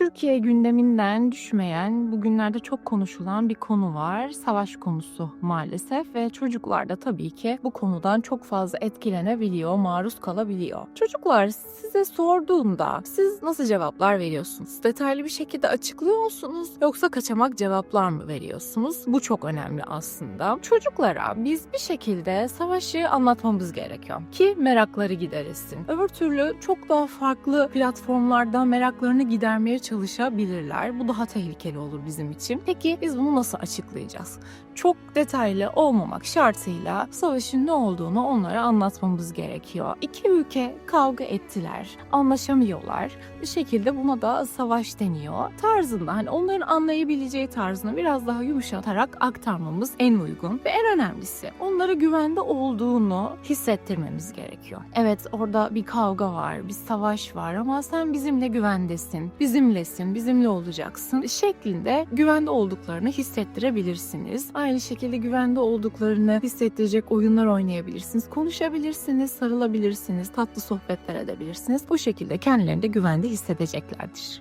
Türkiye gündeminden düşmeyen, bugünlerde çok konuşulan bir konu var. Savaş konusu maalesef ve çocuklar da tabii ki bu konudan çok fazla etkilenebiliyor, maruz kalabiliyor. Çocuklar size sorduğunda siz nasıl cevaplar veriyorsunuz? Detaylı bir şekilde açıklıyor musunuz yoksa kaçamak cevaplar mı veriyorsunuz? Bu çok önemli aslında. Çocuklara biz bir şekilde savaşı anlatmamız gerekiyor ki merakları giderilsin. Öbür türlü çok daha farklı platformlardan meraklarını gidermeye çalışabilirler. Bu daha tehlikeli olur bizim için. Peki biz bunu nasıl açıklayacağız? Çok detaylı olmamak şartıyla savaşın ne olduğunu onlara anlatmamız gerekiyor. İki ülke kavga ettiler, anlaşamıyorlar. Bir şekilde buna da savaş deniyor. Tarzında hani onların anlayabileceği tarzını biraz daha yumuşatarak aktarmamız en uygun. Ve en önemlisi onlara güvende olduğunu hissettirmemiz gerekiyor. Evet orada bir kavga var, bir savaş var ama sen bizimle güvendesin, bizimlesin, bizimle olacaksın şeklinde güvende olduklarını hissettirebilirsiniz. Aynı şekilde güvende olduklarını hissettirecek oyunlar oynayabilirsiniz, konuşabilirsiniz, sarılabilirsiniz, tatlı sohbetler edebilirsiniz. Bu şekilde kendilerini de güvende hissedeceklerdir.